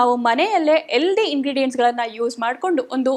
ನಾವು ಮನೆಯಲ್ಲೇ ಎಲ್ದಿ ಇಂಗ್ರೀಡಿಯೆಂಟ್ಸ್ಗಳನ್ನು ಯೂಸ್ ಮಾಡಿಕೊಂಡು ಒಂದು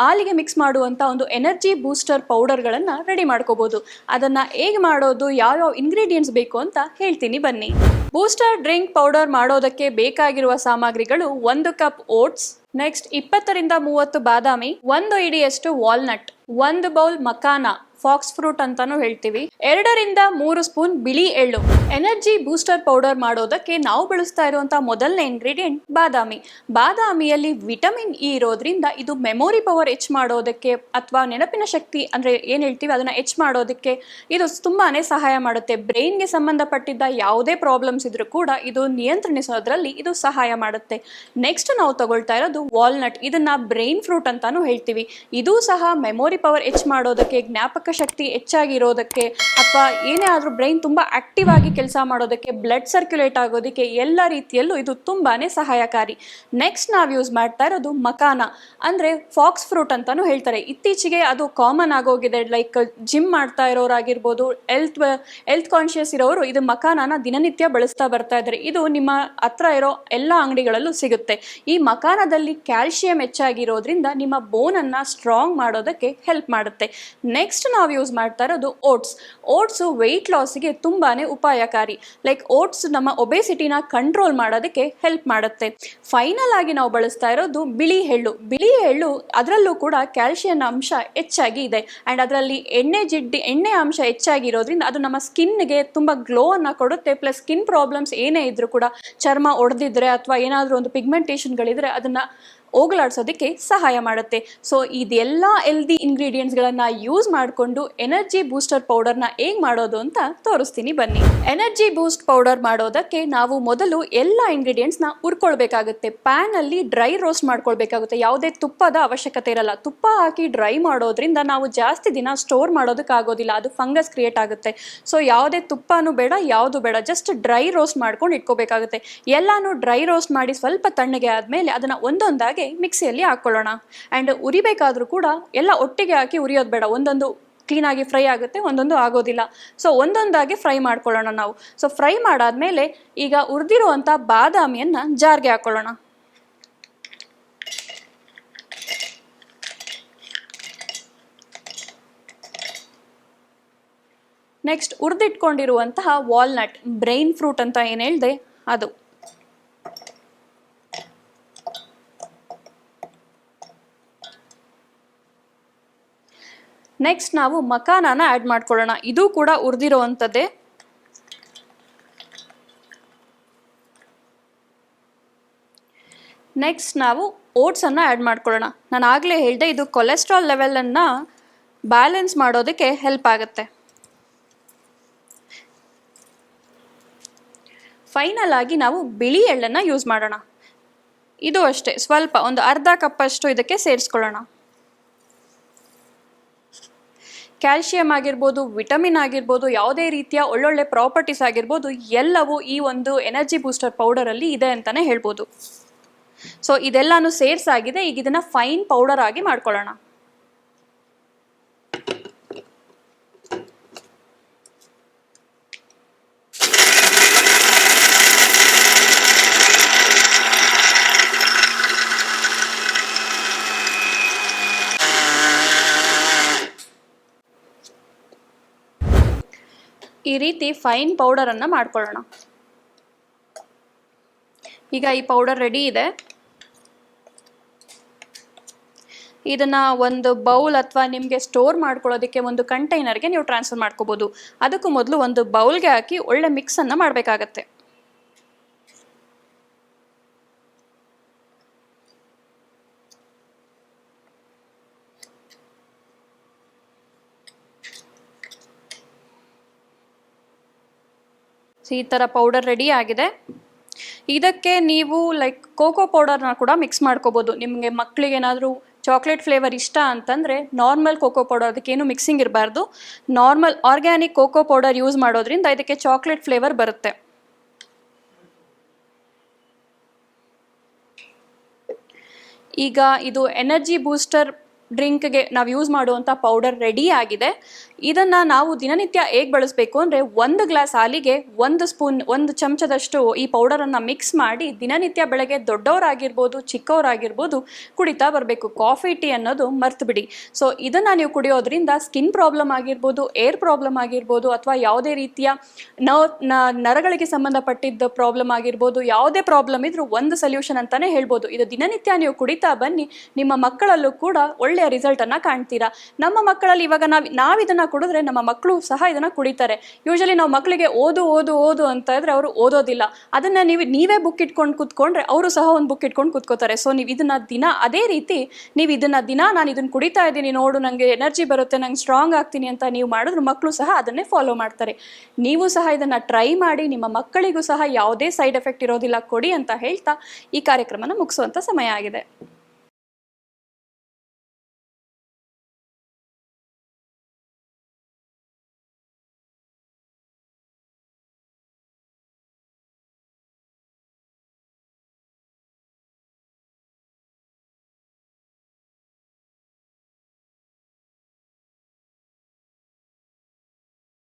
ಹಾಲಿಗೆ ಮಿಕ್ಸ್ ಮಾಡುವಂಥ ಒಂದು ಎನರ್ಜಿ ಬೂಸ್ಟರ್ ಪೌಡರ್ಗಳನ್ನು ರೆಡಿ ಮಾಡ್ಕೋಬೋದು. ಅದನ್ನು ಹೇಗೆ ಮಾಡೋದು ಯಾವ್ಯಾವ ಇಂಗ್ರೀಡಿಯೆಂಟ್ಸ್ ಬೇಕು ಅಂತ ಹೇಳ್ತೀನಿ ಬನ್ನಿ. ಬೂಸ್ಟರ್ ಡ್ರಿಂಕ್ ಪೌಡರ್ ಮಾಡೋದಕ್ಕೆ ಬೇಕಾಗಿರುವ ಸಾಮಗ್ರಿಗಳು ಒಂದು ಕಪ್ ಓಟ್ಸ್ ನೆಕ್ಸ್ಟ್ ಇಪ್ಪತ್ತರಿಂದ ಮೂವತ್ತು ಬಾದಾಮಿ, ಒಂದು ಇಡಿಯಷ್ಟು ವಾಲ್ನಟ್ ಒಂದು ಬೌಲ್ ಮಕಾನ, ಫಾಕ್ಸ್ ಫ್ರೂಟ್ ಅಂತಾನು ಹೇಳ್ತೀವಿ. ಎರಡರಿಂದ ಮೂರು ಸ್ಪೂನ್ ಬಿಳಿ ಎಳ್ಳು. ಎನರ್ಜಿ ಬೂಸ್ಟರ್ ಪೌಡರ್ ಮಾಡೋದಕ್ಕೆ ನಾವು ಬಳಸ್ತಾ ಇರುವಂತಹ ಮೊದಲನೇ ಇಂಗ್ರೀಡಿಯೆಂಟ್ ಬಾದಾಮಿ. ಬಾದಾಮಿಯಲ್ಲಿ ವಿಟಮಿನ್ ಇ ಇರೋದ್ರಿಂದ ಇದು ಮೆಮೊರಿ ಪವರ್ ಹೆಚ್ಚ್ ಮಾಡೋದಕ್ಕೆ ಅಥವಾ ನೆನಪಿನ ಶಕ್ತಿ ಅಂದ್ರೆ ಏನ್ ಹೇಳ್ತೀವಿ ಅದನ್ನ ಹೆಚ್ ಮಾಡೋದಕ್ಕೆ ಇದು ತುಂಬಾನೇ ಸಹಾಯ ಮಾಡುತ್ತೆ. ಬ್ರೈನ್ಗೆ ಸಂಬಂಧಪಟ್ಟಿದ್ದ ಯಾವುದೇ ಪ್ರಾಬ್ಲಮ್ಸ್ ಇದ್ರೂ ಕೂಡ ಇದು ನಿಯಂತ್ರಣಿಸೋದ್ರಲ್ಲಿ ಇದು ಸಹಾಯ ಮಾಡುತ್ತೆ. ನೆಕ್ಸ್ಟ್ ನಾವು ತಗೊಳ್ತಾ ಇರೋದು ವಾಲ್ನಟ್ ಇದನ್ನ ಬ್ರೈನ್ ಫ್ರೂಟ್ ಅಂತಾನು ಹೇಳ್ತೀವಿ. ಇದು ಸಹ ಮೆಮೊರಿ ಪವರ್ ಹೆಚ್ಚು ಮಾಡೋದಕ್ಕೆ, ಜ್ಞಾಪಕ ಶಕ್ತಿ ಹೆಚ್ಚಾಗಿರೋದಕ್ಕೆ ಅಥವಾ ಏನೇ ಆದರೂ ಬ್ರೈನ್ ತುಂಬ ಆಕ್ಟಿವ್ ಆಗಿ ಕೆಲಸ ಮಾಡೋದಕ್ಕೆ, ಬ್ಲಡ್ ಸರ್ಕ್ಯುಲೇಟ್ ಆಗೋದಕ್ಕೆ ಎಲ್ಲ ರೀತಿಯಲ್ಲೂ ಇದು ತುಂಬಾ ಸಹಾಯಕಾರಿ. ನೆಕ್ಸ್ಟ್ ನಾವು ಯೂಸ್ ಮಾಡ್ತಾ ಇರೋದು ಮಕಾನ. ಅಂದರೆ ಫಾಕ್ಸ್ ಫ್ರೂಟ್ ಅಂತಲೂ ಹೇಳ್ತಾರೆ. ಇತ್ತೀಚೆಗೆ ಅದು ಕಾಮನ್ ಆಗೋಗಿದೆ. ಲೈಕ್ ಜಿಮ್ ಮಾಡ್ತಾ ಇರೋರಾಗಿರ್ಬೋದು, ಹೆಲ್ತ್ ಹೆಲ್ತ್ ಕಾನ್ಷಿಯಸ್ ಇರೋರು ಇದು ಮಕಾನನ ದಿನನಿತ್ಯ ಬಳಸ್ತಾ ಬರ್ತಾ ಇದ್ದಾರೆ. ಇದು ನಿಮ್ಮ ಹತ್ರ ಇರೋ ಎಲ್ಲ ಅಂಗಡಿಗಳಲ್ಲೂ ಸಿಗುತ್ತೆ. ಈ ಮಕಾನದಲ್ಲಿ ಕ್ಯಾಲ್ಶಿಯಂ ಹೆಚ್ಚಾಗಿರೋದ್ರಿಂದ ನಿಮ್ಮ ಬೋನನ್ನು ಸ್ಟ್ರಾಂಗ್ ಮಾಡೋದಕ್ಕೆ ಹೆಲ್ಪ್ ಮಾಡುತ್ತೆ. ನೆಕ್ಸ್ಟ್ ನಾವು ಯೂಸ್ ಮಾಡ್ತಾ ಇರೋದು ಓಟ್ಸ್ ಓಟ್ಸು ವೆಯ್ಟ್ ಲಾಸಿಗೆ ತುಂಬಾ ಉಪಾಯಕಾರಿ. ಲೈಕ್ ಓಟ್ಸ್ ನಮ್ಮ ಒಬೆಸಿಟಿನ ಕಂಟ್ರೋಲ್ ಮಾಡೋದಕ್ಕೆ ಹೆಲ್ಪ್ ಮಾಡುತ್ತೆ. ಫೈನಲ್ ಆಗಿ ನಾವು ಬಳಸ್ತಾ ಇರೋದು ಬಿಳಿ ಎಳ್ಳು. ಬಿಳಿ ಎಳ್ಳು ಅದರಲ್ಲೂ ಕೂಡ ಕ್ಯಾಲ್ಶಿಯಂ ಅಂಶ ಹೆಚ್ಚಾಗಿ ಇದೆ. ಆ್ಯಂಡ್ ಅದರಲ್ಲಿ ಎಣ್ಣೆ ಜಿಡ್ಡಿ, ಎಣ್ಣೆ ಅಂಶ ಹೆಚ್ಚಾಗಿರೋದ್ರಿಂದ ಅದು ನಮ್ಮ ಸ್ಕಿನ್ಗೆ ತುಂಬ ಗ್ಲೋ ಅನ್ನು ಕೊಡುತ್ತೆ. ಪ್ಲಸ್ ಸ್ಕಿನ್ ಪ್ರಾಬ್ಲಮ್ಸ್ ಏನೇ ಇದ್ರೂ ಕೂಡ ಚರ್ಮ ಒಡೆದಿದ್ರೆ ಅಥವಾ ಏನಾದರೂ ಒಂದು ಪಿಗ್ಮೆಂಟೇಷನ್ಗಳಿದ್ರೆ ಅದನ್ನ ಹೋಗಲಾಡ್ಸೋದಕ್ಕೆ ಸಹಾಯ ಮಾಡುತ್ತೆ. ಸೊ ಇದೆಲ್ಲ ಎಲ್ದಿ ಇಂಗ್ರೀಡಿಯೆಂಟ್ಸ್ಗಳನ್ನು ಯೂಸ್ ಮಾಡಿಕೊಂಡು ಎನರ್ಜಿ ಬೂಸ್ಟರ್ ಪೌಡರ್ನ ಹೇಗೆ ಮಾಡೋದು ಅಂತ ತೋರಿಸ್ತೀನಿ ಬನ್ನಿ. ಎನರ್ಜಿ ಬೂಸ್ಟ್ ಪೌಡರ್ ಮಾಡೋದಕ್ಕೆ ನಾವು ಮೊದಲು ಎಲ್ಲ ಇಂಗ್ರೀಡಿಯೆಂಟ್ಸ್ನ ಹುರ್ಕೊಳ್ಬೇಕಾಗುತ್ತೆ. ಪ್ಯಾನಲ್ಲಿ ಡ್ರೈ ರೋಸ್ಟ್ ಮಾಡ್ಕೊಳ್ಬೇಕಾಗುತ್ತೆ. ಯಾವುದೇ ತುಪ್ಪದ ಅವಶ್ಯಕತೆ ಇರಲ್ಲ. ತುಪ್ಪ ಹಾಕಿ ಡ್ರೈ ಮಾಡೋದ್ರಿಂದ ನಾವು ಜಾಸ್ತಿ ದಿನ ಸ್ಟೋರ್ ಮಾಡೋದಕ್ಕಾಗೋದಿಲ್ಲ ಅದು ಫಂಗಸ್ ಕ್ರಿಯೇಟ್ ಆಗುತ್ತೆ. ಸೊ ಯಾವುದೇ ತುಪ್ಪನೂ ಬೇಡ, ಯಾವುದು ಬೇಡ. ಜಸ್ಟ್ ಡ್ರೈ ರೋಸ್ಟ್ ಮಾಡ್ಕೊಂಡು ಇಟ್ಕೋಬೇಕಾಗುತ್ತೆ. ಎಲ್ಲಾನು ಡ್ರೈ ರೋಸ್ಟ್ ಮಾಡಿ ಸ್ವಲ್ಪ ತಣ್ಣಗೆ ಆದಮೇಲೆ ಅದನ್ನು ಒಂದೊಂದಾಗಿ ಮಿಕ್ಸಿಯಲ್ಲಿ ಹಾಕ್ಕೊಳ್ಳೋಣ ಆ್ಯಂಡ್ ಉರಿಬೇಕಾದ್ರೂ ಕೂಡ ಎಲ್ಲ ಒಟ್ಟಿಗೆ ಹಾಕಿ ಉರಿಯೋದು ಬೇಡ. ಒಂದೊಂದು ಕ್ಲೀನಾಗಿ ಫ್ರೈ ಆಗುತ್ತೆ, ಒಂದೊಂದು ಆಗೋದಿಲ್ಲ. ಸೊ ಒಂದೊಂದಾಗಿ ಫ್ರೈ ಮಾಡ್ಕೊಳ್ಳೋಣ ನಾವು. ಸೊ ಫ್ರೈ ಮಾಡಾದ್ಮೇಲೆ ಈಗ ಉರಿದಿರುವಂಥ ಬಾದಾಮಿಯನ್ನು ಜಾರ್ಗೆ ಹಾಕ್ಕೊಳ್ಳೋಣ ನೆಕ್ಸ್ಟ್ ಉರಿದಿಟ್ಕೊಂಡಿರುವಂತಹ ವಾಲ್ನಟ್ ಬ್ರೈನ್ ಫ್ರೂಟ್ ಅಂತ ಏನು ಹೇಳಿದೆ? ಅದು. ನೆಕ್ಸ್ಟ್ ನಾವು ಮಖಾನಾನ ಆ್ಯಡ್ ಮಾಡ್ಕೊಳ್ಳೋಣ. ಇದು ಕೂಡ ಹುರಿದಿರುವಂಥದ್ದೇ ನೆಕ್ಸ್ಟ್ ನಾವು ಓಟ್ಸನ್ನು ಆ್ಯಡ್ ಮಾಡ್ಕೊಳ್ಳೋಣ. ನಾನು ಆಗಲೇ ಹೇಳಿದೆ ಇದು ಕೊಲೆಸ್ಟ್ರಾಲ್ ಲೆವೆಲನ್ನು ಬ್ಯಾಲೆನ್ಸ್ ಮಾಡೋದಕ್ಕೆ ಹೆಲ್ಪ್ ಆಗುತ್ತೆ. ಫೈನಲ್ ಆಗಿ ನಾವು ಬಿಳಿ ಎಳ್ಳನ್ನು ಯೂಸ್ ಮಾಡೋಣ. ಇದು ಅಷ್ಟೇ. ಸ್ವಲ್ಪ ಒಂದು ಅರ್ಧ ಕಪ್ಪಷ್ಟು ಇದಕ್ಕೆ ಸೇರಿಸ್ಕೊಳ್ಳೋಣ. ಕ್ಯಾಲ್ಶಿಯಂ ಆಗಿರ್ಬೋದು, ವಿಟಮಿನ್ ಆಗಿರ್ಬೋದು, ಯಾವುದೇ ರೀತಿಯ ಒಳ್ಳೊಳ್ಳೆ ಪ್ರಾಪರ್ಟೀಸ್ ಆಗಿರ್ಬೋದು, ಎಲ್ಲವೂ ಈ ಒಂದು ಎನರ್ಜಿ ಬೂಸ್ಟರ್ ಪೌಡರಲ್ಲಿ ಇದೆ ಅಂತಲೇ ಹೇಳ್ಬೋದು. ಸೊ ಇದೆಲ್ಲಾನು ಸೇರ್ಸಾಗಿದೆ ಈಗ ಇದನ್ನ ಫೈನ್ ಪೌಡರ್ ಆಗಿ ಮಾಡ್ಕೊಳ್ಳೋಣ. ಈ ರೀತಿ ಫೈನ್ ಪೌಡರನ್ನು ಮಾಡ್ಕೊಳ್ಳೋಣ. ಈಗ ಈ ಪೌಡರ್ ರೆಡಿ ಇದೆ. ಇದನ್ನು ಒಂದು ಬೌಲ್ ಅಥವಾ ನಿಮಗೆ ಸ್ಟೋರ್ ಮಾಡ್ಕೊಳ್ಳೋದಕ್ಕೆ ಒಂದು ಕಂಟೈನರ್ಗೆ ನೀವು ಟ್ರಾನ್ಸ್ಫರ್ ಮಾಡ್ಕೋಬೋದು. ಅದಕ್ಕೂ ಮೊದಲು ಒಂದು ಬೌಲ್ಗೆ ಹಾಕಿ ಒಳ್ಳೆ ಮಿಕ್ಸನ್ನು ಮಾಡಬೇಕಾಗತ್ತೆ. ಸೊ ಈ ಥರ ಪೌಡರ್ ರೆಡಿ ಆಗಿದೆ. ಇದಕ್ಕೆ ನೀವು ಲೈಕ್ ಕೋಕೋ ಪೌಡರ್ನ ಕೂಡ ಮಿಕ್ಸ್ ಮಾಡ್ಕೋಬೋದು. ನಿಮಗೆ ಮಕ್ಕಳಿಗೆ ಏನಾದರೂ ಚಾಕ್ಲೇಟ್ ಫ್ಲೇವರ್ ಇಷ್ಟ ಅಂತಂದರೆ ನಾರ್ಮಲ್ ಕೋಕೋ ಪೌಡರ್ ಅದಕ್ಕೇನು ಮಿಕ್ಸಿಂಗ್ ಇರಬಾರ್ದು. Normal organic cocoa powder use ಮಾಡೋದ್ರಿಂದ ಇದಕ್ಕೆ ಚಾಕ್ಲೇಟ್ ಫ್ಲೇವರ್ ಬರುತ್ತೆ. ಈಗ ಇದು ಎನರ್ಜಿ ಬೂಸ್ಟರ್ ಡ್ರಿಂಕ್ಗೆ ನಾವು ಯೂಸ್ ಮಾಡುವಂಥ ಪೌಡರ್ ರೆಡಿ ಆಗಿದೆ. ಇದನ್ನು ನಾವು ದಿನನಿತ್ಯ ಹೇಗೆ ಬಳಸಬೇಕು ಅಂದರೆ ಒಂದು ಗ್ಲಾಸ್ ಹಾಲಿಗೆ ಒಂದು ಸ್ಪೂನ್, ಒಂದು ಚಮಚದಷ್ಟು ಈ ಪೌಡರನ್ನು ಮಿಕ್ಸ್ ಮಾಡಿ ದಿನನಿತ್ಯ ಬೆಳಗ್ಗೆ ದೊಡ್ಡವರಾಗಿರ್ಬೋದು, ಚಿಕ್ಕವರಾಗಿರ್ಬೋದು ಕುಡಿತಾ ಬರಬೇಕು. ಕಾಫಿ, ಟೀ ಅನ್ನೋದು ಮರ್ತು ಬಿಡಿ. ಸೊ ಇದನ್ನು ನೀವು ಕುಡಿಯೋದ್ರಿಂದ ಸ್ಕಿನ್ ಪ್ರಾಬ್ಲಮ್ ಆಗಿರ್ಬೋದು, ಏರ್ ಪ್ರಾಬ್ಲಮ್ ಆಗಿರ್ಬೋದು ಅಥವಾ ಯಾವುದೇ ರೀತಿಯ ನ- ನರಗಳಿಗೆ ಸಂಬಂಧಪಟ್ಟಿದ್ದ ಪ್ರಾಬ್ಲಮ್ ಆಗಿರ್ಬೋದು, ಯಾವುದೇ ಪ್ರಾಬ್ಲಮ್ ಇದ್ರೂ ಒಂದು ಸೊಲ್ಯೂಷನ್ ಅಂತಾನೆ ಹೇಳ್ಬೋದು. ಇದು ದಿನನಿತ್ಯ ನೀವು ಕುಡಿತಾ ಬನ್ನಿ, ನಿಮ್ಮ ಮಕ್ಕಳಲ್ಲೂ ಕೂಡ ಒಳ್ಳೆಯ ರಿಸಲ್ಟ್ ಅನ್ನ ಕಾಣ್ತೀರಾ? ನಮ್ಮ ಮಕ್ಕಳಲ್ಲಿ ಇವಾಗ ನಾವು ನಾವು ಇದನ್ನ ಕುಡಿದ್ರೆ ನಮ್ಮ ಮಕ್ಕಳು ಸಹ ಇದನ್ನ ಕುಡಿತಾರೆ. ಯೂಶಲಿ ನಾವು ಮಕ್ಕಳಿಗೆ ಓದು ಓದು ಓದು ಅಂತ ಇದ್ರೆ ಅವರು ಓದೋದಿಲ್ಲ. ಅದನ್ನ ನೀವು, ನೀವೇ ಬುಕ್ ಇಟ್ಕೊಂಡು ಕೂತ್ಕೊಂಡ್ರೆ ಅವರು ಸಹ ಒಂದು ಬುಕ್ ಇಟ್ಕೊಂಡು ಕುತ್ಕೋತಾರೆ. ಸೊ ನೀವು ಇದನ್ನ ದಿನ, ಅದೇ ರೀತಿ ನೀವು ಇದನ್ನ ದಿನ ನಾನು ಇದನ್ನ ಕುಡಿತಾ ಇದ್ದೀನಿ ನೋಡು ನನಗೆ ಎನರ್ಜಿ ಬರುತ್ತೆ, ನಂಗೆ ಸ್ಟ್ರಾಂಗ್ ಆಗ್ತೀನಿ ಅಂತ ನೀವು ಮಾಡಿದ್ರೆ ಮಕ್ಕಳು ಸಹ ಅದನ್ನೇ ಫಾಲೋ ಮಾಡ್ತಾರೆ. ನೀವು ಸಹ ಇದನ್ನ ಟ್ರೈ ಮಾಡಿ, ನಿಮ್ಮ ಮಕ್ಕಳಿಗೂ ಸಹ ಯಾವುದೇ ಸೈಡ್ ಎಫೆಕ್ಟ್ ಇರೋದಿಲ್ಲ, ಕೊಡಿ ಅಂತ ಹೇಳ್ತಾ ಈ ಕಾರ್ಯಕ್ರಮನ ಮುಗಿಸುವಂತ ಸಮಯ ಆಗಿದೆ.